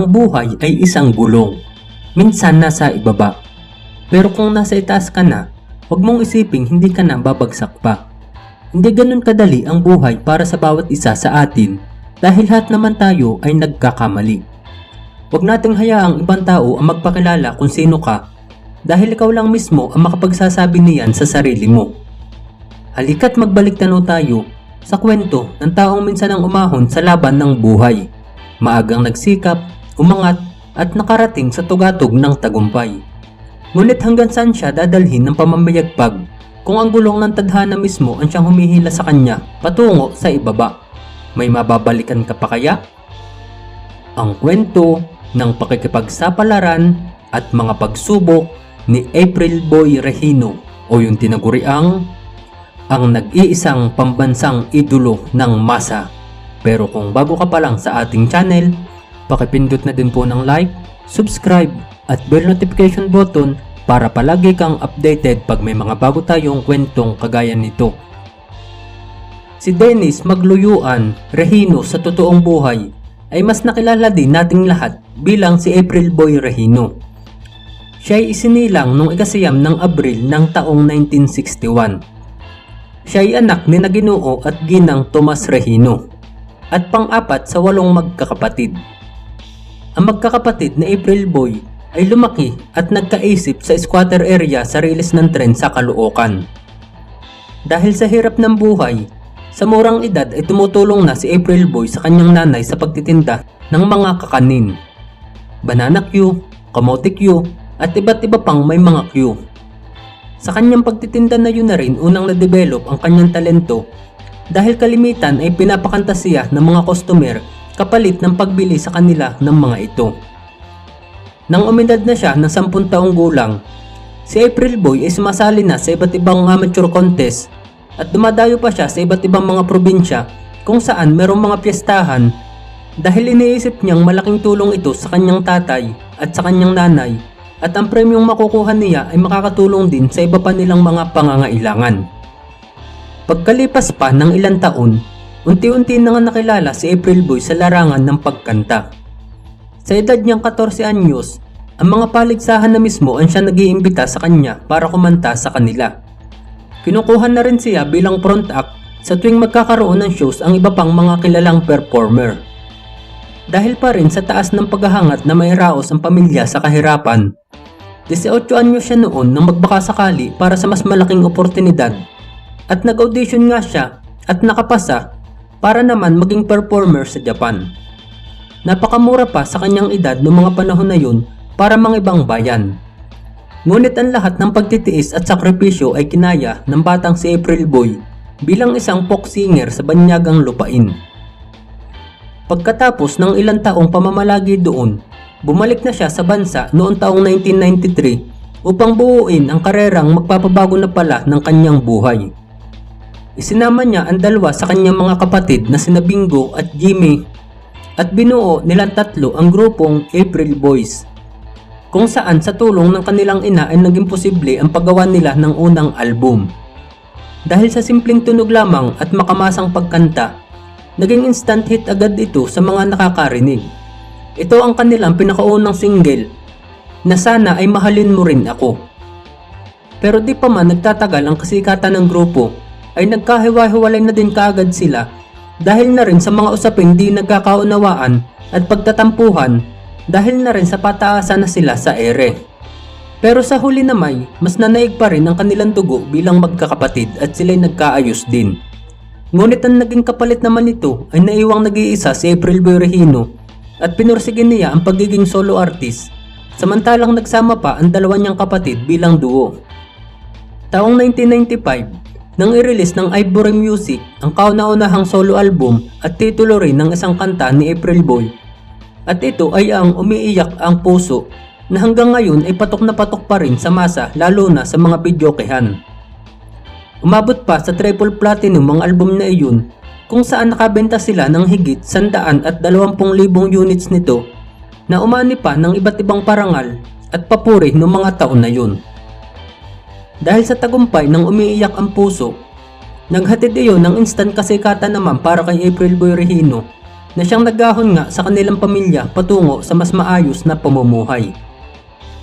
Ang buhay ay isang gulong. Minsan nasa ibaba. Pero kung nasa itaas ka na, huwag mong isiping hindi ka na babagsak pa. Hindi ganun kadali ang buhay para sa bawat isa sa atin dahil lahat naman tayo ay nagkakamali. Huwag nating hayaang ibang tao ang magpakilala kung sino ka dahil ikaw lang mismo ang makapagsasabi niyan sa sarili mo. Halika't magbalik tanaw tayo sa kwento ng taong minsan ang umahon sa laban ng buhay. Maagang nagsikap, umangat at nakarating sa tugatog ng tagumpay. Ngunit hanggang saan siya dadalhin ng pamamayagpag kung ang gulong ng tadhana mismo ang siyang humihila sa kanya patungo sa ibaba. May mababalikan ka pa kaya? Ang kwento ng pakikipagsapalaran at mga pagsubok ni April Boy Regino o yung tinaguriang ang nag-iisang pambansang idolo ng masa. Pero kung bago ka pa lang sa ating channel, pakipindot na din po ng like, subscribe at bell notification button para palagi kang updated pag may mga bago tayong kwentong kagaya nito. Si Dennis Magluyuan Regino sa totoong buhay ay mas nakilala din nating lahat bilang si April Boy Regino. Siya ay isinilang noong ikasiyam ng Abril ng taong 1961. Siya ay anak ni Naginoo at Ginang Tomas Regino at pang-apat sa walong magkakapatid. Ang magkakapatid na April Boy ay lumaki at nagkaisip sa squatter area sa riles ng tren sa Caloocan. Dahil sa hirap ng buhay, sa murang edad ay tumutulong na si April Boy sa kanyang nanay sa pagtitinda ng mga kakanin. Banana Q, kamote Q, at iba't iba pang may mga Q. Sa kanyang pagtitinda na yun na rin unang na-develop ang kanyang talento dahil kalimitan ay pinapakanta siya ng mga customer kapalit ng pagbili sa kanila ng mga ito. Nang umedad na siya ng 10 taong gulang, si April Boy ay sumasali na sa iba't ibang amateur contest at dumadayo pa siya sa iba't ibang mga probinsya kung saan merong mga piyestahan dahil iniisip niyang malaking tulong ito sa kanyang tatay at sa kanyang nanay at ang premyong makukuha niya ay makakatulong din sa iba pa nilang mga pangangailangan. Pagkalipas pa ng ilang taon, unti-unti na nga nakilala si April Boy sa larangan ng pagkanta. Sa edad niyang 14 anyos, ang mga paligsahan na mismo ang siya nag-iimbita sa kanya para kumanta sa kanila. Kinukuha na rin siya bilang front act sa tuwing magkakaroon ng shows ang iba pang mga kilalang performer. Dahil pa rin sa taas ng paghahangat na may raos ang pamilya sa kahirapan, 18 anyo siya noon nang magbaka sakali para sa mas malaking oportunidad at nag-audition nga siya at nakapasa para naman maging performer sa Japan. Napakamura pa sa kanyang edad noong mga panahon na yun para mga ibang bayan. Ngunit ang lahat ng pagtitiis at sakripisyo ay kinaya ng batang si April Boy bilang isang folk singer sa banyagang lupain. Pagkatapos ng ilang taong pamamalagi doon, bumalik na siya sa bansa noong taong 1993 upang buuin ang karerang magpapabago na pala ng kanyang buhay. Isinama niya ang dalawa sa kanyang mga kapatid na sina Bingo at Jimmy at binuo nilang tatlo ang grupong April Boys kung saan sa tulong ng kanilang ina ay naging posible ang paggawa nila ng unang album. Dahil sa simpleng tunog lamang at makamasang pagkanta, naging instant hit agad ito sa mga nakakarinig. Ito ang kanilang pinakaunang single na sana ay mahalin mo rin ako. Pero di pa man nagtatagal ang kasikatan ng grupo ay nagkahiwa-hiwalay na din kaagad sila dahil na rin sa mga usaping di nagkakaunawaan at pagtatampuhan dahil na rin sa pataasan na sila sa ere. Pero sa huli na may, mas nanaig pa rin ang kanilang dugo bilang magkakapatid at sila'y nagkaayos din. Ngunit ang naging kapalit naman nito ay naiwang nag-iisa si April Boy Regino at pinursige niya ang pagiging solo artist samantalang nagsama pa ang dalawa niyang kapatid bilang duo. Taong 1995, nang i-release ng Ivory Music ang kauna-unahang solo album at titulo rin ng isang kanta ni April Boy at ito ay ang umiiyak ang puso na hanggang ngayon ay patok na patok pa rin sa masa lalo na sa mga videokehan. Umabot pa sa triple platinum ang album na iyon kung saan nakabenta sila ng higit 120,000 units nito na umani pa ng iba't ibang parangal at papuri ng mga taon na yun. Dahil sa tagumpay ng umiiyak ang puso, naghatid iyon ng instant kasikatan naman para kay April Boy na siyang nagahon nga sa kanilang pamilya patungo sa mas maayos na pamumuhay.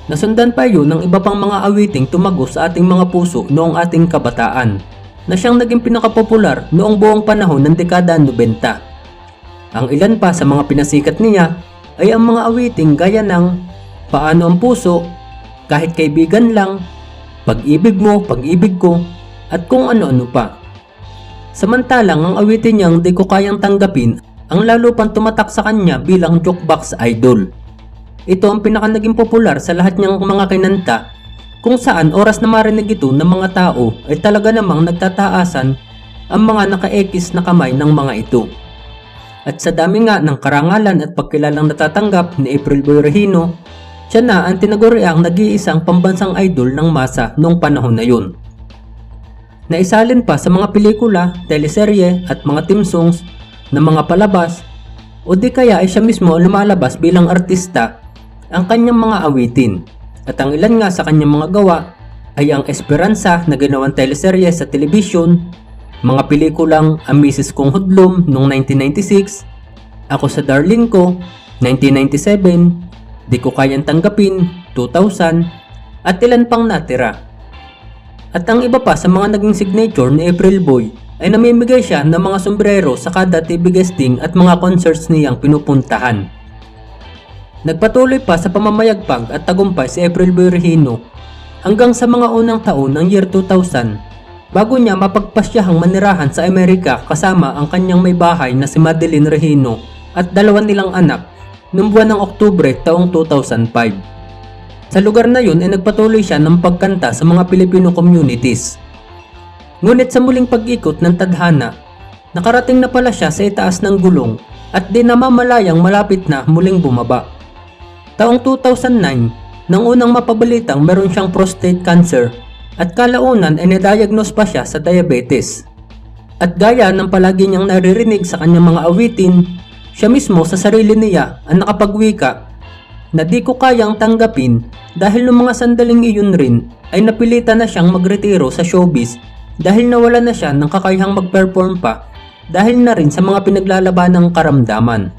Nasundan pa yun ng iba pang mga awiting tumago sa ating mga puso noong ating kabataan na siyang naging pinakapopular noong buong panahon ng dekada 90. Ang ilan pa sa mga pinasikat niya ay ang mga awiting gaya ng Paano ang puso, kahit kaibigan lang, pag-ibig mo, pag-ibig ko, at kung ano-ano pa. Samantalang ang awitin niyang di ko kayang tanggapin ang lalo pang tumatak sa kanya bilang jukebox idol. Ito ang pinaka naging popular sa lahat niyang mga kinanta kung saan oras na marinig ito ng mga tao ay talaga namang nagtataasan ang mga naka-ekis na kamay ng mga ito. At sa dami nga ng karangalan at pagkilalang natatanggap ni April Boy siya na ang tinaguriang nag-iisang pambansang idol ng masa noong panahon na yun. Naisalin pa sa mga pelikula, teleserye at mga team songs ng mga palabas o di kaya ay siya mismo lumalabas bilang artista ang kanyang mga awitin. At ang ilan nga sa kanyang mga gawa ay ang Esperanza na ginawang teleserye sa telebisyon, mga pelikulang Ang Mrs. Kong Hudlom noong 1996, Ako sa Darling Ko, 1997, Di Ko Kayang Tanggapin, 2000, at ilan pang natira. At ang iba pa sa mga naging signature ni April Boy ay namimigay siya ng mga sombrero sa kada TV guesting at mga concerts niyang pinupuntahan. Nagpatuloy pa sa pamamayagpag at tagumpay si April Boy Regino hanggang sa mga unang taon ng year 2000 bago niya mapagpasyahang manirahan sa Amerika kasama ang kanyang may bahay na si Madeline Regino at dalawa nilang anak noong buwan ng Oktubre taong 2005. Sa lugar na yun ay nagpatuloy siya ng pagkanta sa mga Filipino communities. Ngunit sa muling pag-ikot ng tadhana, nakarating na pala siya sa itaas ng gulong at di namamalayang malapit na muling bumaba. Taong 2009, nang unang mapabalitang meron siyang prostate cancer at kalaunan ay nadiagnose pa siya sa diabetes. At gaya ng palagi niyang naririnig sa kanyang mga awitin, siya mismo sa sarili niya ang nakapagwika na di ko kayang tanggapin dahil noong mga sandaling iyon rin ay napilitan na siyang magretiro sa showbiz dahil nawala na siya ng kakayahang mag-perform pa dahil na rin sa mga pinaglalaban ng karamdaman.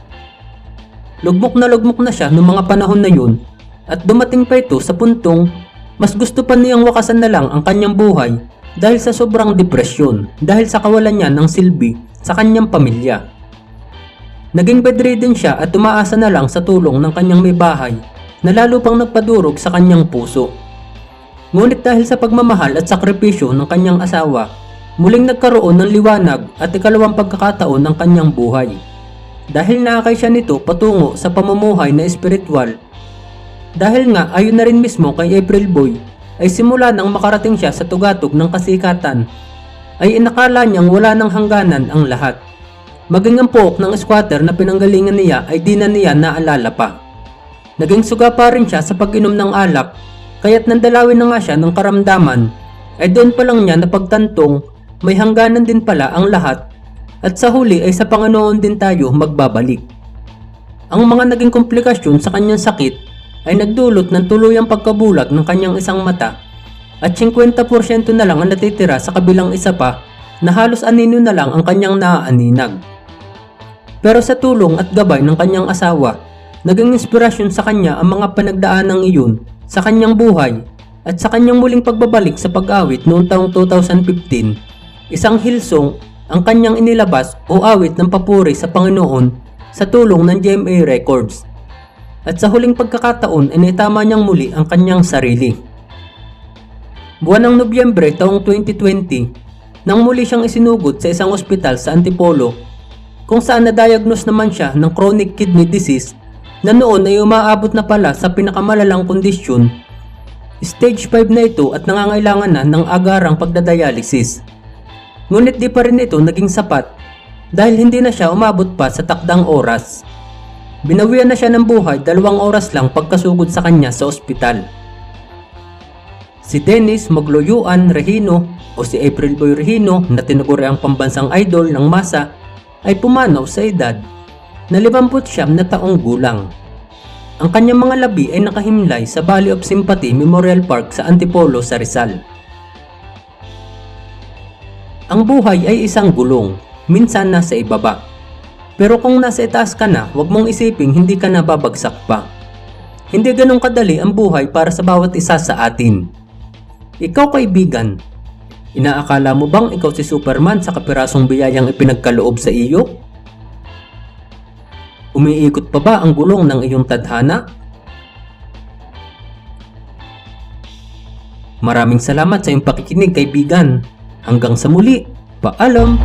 Lugmok na lugmok na siya noong mga panahon na yun at dumating pa ito sa puntong mas gusto pa niyang wakasan na lang ang kanyang buhay dahil sa sobrang depresyon dahil sa kawalan niya ng silbi sa kanyang pamilya. Naging bedridden siya at umaasa na lang sa tulong ng kanyang may bahay na lalo pang nagpadurog sa kanyang puso. Ngunit dahil sa pagmamahal at sakripisyo ng kanyang asawa, muling nagkaroon ng liwanag at ikalawang pagkakataon ng kanyang buhay. Dahil naakay siya nito patungo sa pamumuhay na espiritual. Dahil nga ayon na rin mismo kay April Boy ay simula nang makarating siya sa tugatog ng kasikatan ay inakala niyang wala ng hangganan ang lahat. Maging ang pook ng squatter na pinanggalingan niya ay di na niya naalala pa. Naging suga pa rin siya sa pag-inom ng alak, kaya't nandalawin na nga siya ng karamdaman, ay doon pa lang niya napagtantong may hangganan din pala ang lahat at sa huli ay sa Panginoon din tayo magbabalik. Ang mga naging komplikasyon sa kanyang sakit ay nagdulot ng tuluyang pagkabulag ng kanyang isang mata at 50% na lang ang natitira sa kabilang isa pa na halos anino na lang ang kanyang naaaninag. Pero sa tulong at gabay ng kanyang asawa, naging inspirasyon sa kanya ang mga panagdaanang iyon sa kanyang buhay at sa kanyang muling pagbabalik sa pag-awit noong taong 2015. Isang hilsong ang kanyang inilabas o awit ng papuri sa Panginoon sa tulong ng GMA Records. At sa huling pagkakataon ay naitama niyang muli ang kanyang sarili. Buwan ng Nobyembre taong 2020, nang muli siyang isinugod sa isang ospital sa Antipolo kung saan na-diagnose naman siya ng chronic kidney disease na noon ay umaabot na pala sa pinakamalalang kondisyon. Stage 5 na ito at nangangailangan na ng agarang pagdadialysis. Ngunit di pa rin ito naging sapat dahil hindi na siya umabot pa sa takdang oras. Binawian na siya ng buhay dalawang oras lang pagkasugod sa kanya sa ospital. Si Dennis Magloyuan Regino o si April Boy Regino na tinuguri ang pambansang idol ng masa ay pumanaw sa edad na 59 na taong gulang. Ang kanyang mga labi ay nakahimlay sa Valley of Sympathy Memorial Park sa Antipolo sa Rizal. Ang buhay ay isang gulong, minsan nasa ibaba. Pero kung nasa itaas ka na, huwag mong isiping hindi ka na babagsak pa. Hindi ganun kadali ang buhay para sa bawat isa sa atin. Ikaw kaibigan, inaakala mo bang ikaw si Superman sa kapirasong biyayang ipinagkaloob sa iyo? Umiikot pa ba ang gulong ng iyong tadhana? Maraming salamat sa iyong pakikinig kaibigan. Hanggang sa muli, paalam!